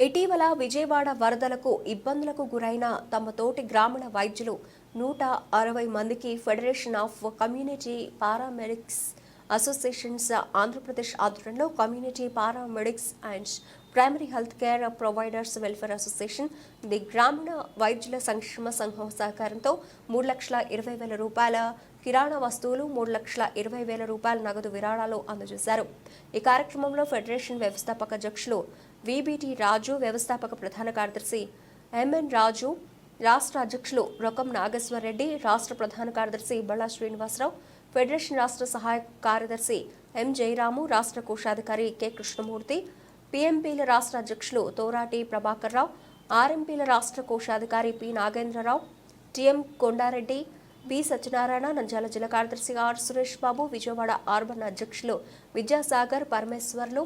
ఇటీవల విజయవాడ వరదలకు ఇబ్బందులకు గురైన తమ తోటి గ్రామీణ వైద్యులు నూట అరవై మందికి federation of community paramedics associations Andhra Pradesh ఆధ్వర్యంలో community paramedics and primary health care providers welfare association the గ్రామీణ వైద్యుల సంక్షేమ సంఘం సహకారంతో మూడు లక్షల ఇరవై వేల రూపాయల కిరాణా వస్తువులు మూడు లక్షల ఇరవై వేల రూపాయల నగదు విరాళాలు అందజేశారు. ఈ కార్యక్రమంలో ఫెడరేషన్ వ్యవస్థాపక అధ్యక్షులు విబిటి రాజు వ్యవస్థాపక ప్రధాన కార్యదర్శి ఎంఎన్ రాజు రాష్ట్ర అధ్యక్షులు రొకం నాగేశ్వరరెడ్డి రాష్ట్ర ప్రధాన కార్యదర్శి బళ్ళా శ్రీనివాసరావు ఫెడరేషన్ రాష్ట్ర సహాయ కార్యదర్శి ఎం జయరాము రాష్ట్ర కోశాధికారి కె కృష్ణమూర్తి పిఎంపీల రాష్ట్ర అధ్యక్షులు తోరాటి ప్రభాకర్ రావు ఆర్ఎంపీల రాష్ట్ర కోశాధికారి P Nagendra Rao TM Konda Reddy B Satyanarayana Nandyal జిల్లా కార్యదర్శి ఆర్ సురేష్ బాబు విజయవాడ ఆర్బన్ అధ్యక్షులు విద్యాసాగర్ పరమేశ్వర్లు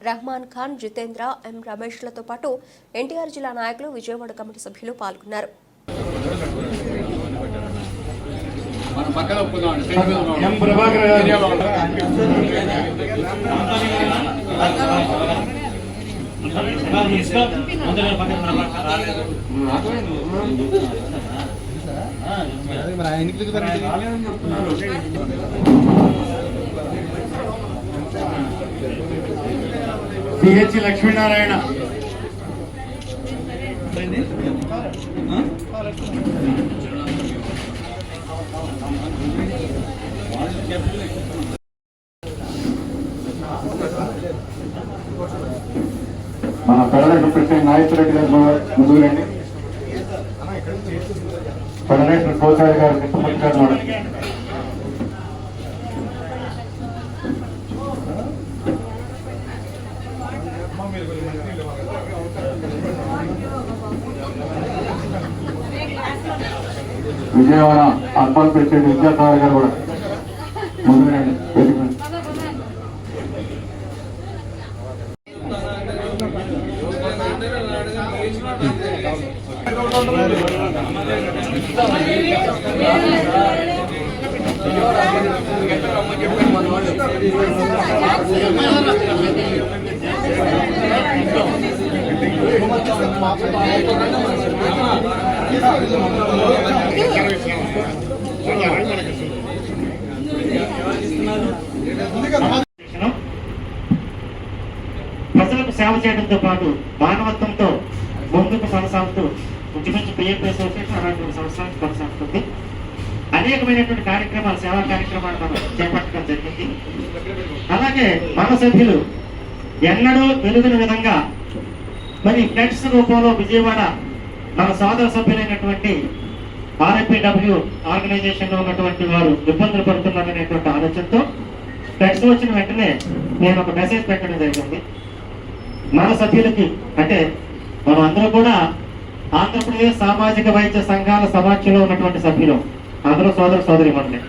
రహమాన్ ఖాన్ జితేంద్ర ఎం రమేష్లతో పాటు ఎన్టీఆర్ జిల్లా నాయకులు విజయవాడ కమిటీ సభ్యులు పాల్గొన్నారు. మనం సిహెచ్ లక్ష్మీనారాయణ. మన పెడల ప్రెసిడెంట్ నాయకురెడ్డి గారు ముందుకు రండి. ఫెడరేషన్ కోచారి గారు కృష్ణమూర్తి గారు. విజయవాడ అర్బన్ ప్రెసిడెంట్ విద్యాసాగర్ గారు కూడా ముందుకు రండి. ప్రజలకు సేవ చేయడంతో పాటు మానవత్వంతో ముందుకు కొనసాగుతూ ఇంచుమించు పిఎంపీ అసోసియేషన్ అలాంటి ఒక సంవత్సరానికి కొనసాగుతుంది. అనేకమైనటువంటి కార్యక్రమాలు సేవా కార్యక్రమాలు మనం చేపట్టడం జరిగింది. అలాగే మన సభ్యులు ఎన్నడూ వెలుగుని విధంగా మరి ఫ్లెక్స్ రూపంలో విజయవాడ మన సోదర సభ్యులైనటువంటి ఆర్ఎంపీడబ్ల్యూ ఆర్గనైజేషన్లో ఉన్నటువంటి వారు ఇబ్బందులు పడుతున్నారనేటువంటి ఆలోచనతో ఫ్లెక్స్ వచ్చిన వెంటనే నేను ఒక మెసేజ్ పెట్టడం జరిగింది. మన సభ్యులకి అంటే మనం అందరూ కూడా ఆంధ్రప్రదేశ్ సామాజిక వైద్య సంఘాల సమాఖ్యలో ఉన్నటువంటి సభ్యులు. అందరూ సోదర సోదరి మనలే.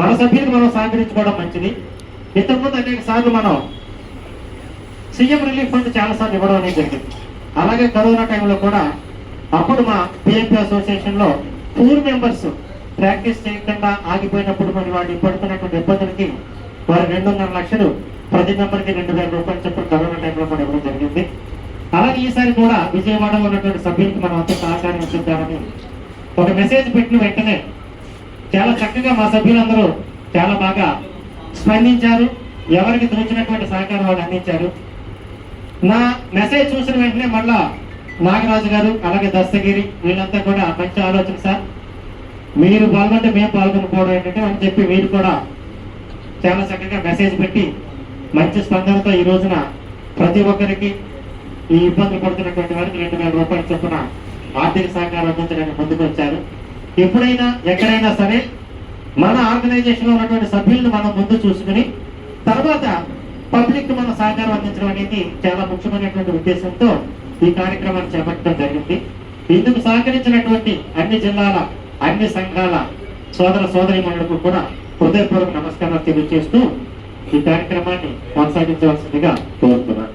మన సభ్యులకు మనం సహకరించుకోవడం మంచిది. ఇంతకుముందు అనేక సార్లు మనం సీఎం రిలీఫ్ ఫండ్ చాలా సార్లు ఇవ్వడం అనేది జరిగింది. అలాగే కరోనా టైంలో కూడా అప్పుడు మా పిఎంపీ అసోసియేషన్లో మెంబర్స్ ప్రాక్టీస్ చేయకుండా ఆగిపోయినప్పుడు మరి వాళ్ళు పడుతున్నటువంటి ఇబ్బందులకి వారు రెండున్నర లక్షలు ప్రతి మెంబర్కి రెండు వేల రూపాయలు చెప్పిన కరోనా టైంలో కూడా ఇవ్వడం జరిగింది. అలాగే ఈసారి కూడా విజయవాడలో ఉన్నటువంటి సభ్యులకి మనం అంతా సహకారం ఇద్దామని ఒక మెసేజ్ పెట్టిన వెంటనే చాలా చక్కగా మా సభ్యులందరూ చాలా బాగా స్పందించారు. ఎవరికి తోచినటువంటి సహకారం వాళ్ళు అందించారు. నా మెసేజ్ చూసిన వెంటనే మళ్ళా నాగరాజు గారు అలాగే దస్తగిరి వీళ్ళంతా కూడా మంచి ఆలోచన సార్. మీరు పాల్గొంటే మేము పాల్గొనకపోవడం ఏంటంటే అని చెప్పి మీరు కూడా చాలా చక్కగా మెసేజ్ పెట్టి మంచి స్పందనతో ఈ రోజున ప్రతి ఒక్కరికి ఈ ఇబ్బందులు పడుతున్నటువంటి వారికి రెండు వేల రూపాయల చొప్పున ఆర్థిక సహకారం అందించడానికి ముందుకు వచ్చారు. ఎప్పుడైనా ఎక్కడైనా సరే మన ఆర్గనైజేషన్లో ఉన్నటువంటి సభ్యులను మనం ముందు చూసుకుని తర్వాత పబ్లిక్ మన సహకారం అందించడం అనేది చాలా ముఖ్యమైనటువంటి ఉద్దేశంతో ఈ కార్యక్రమాన్ని చేపట్టడం జరిగింది. ఇందుకు సహకరించినటువంటి అన్ని జిల్లాల అన్ని సంఘాల సోదర సోదరి కూడా హృదయపూర్వక నమస్కారాలు తెలియజేస్తూ ఈ కార్యక్రమాన్ని కొనసాగించవలసిందిగా కోరుతున్నాను.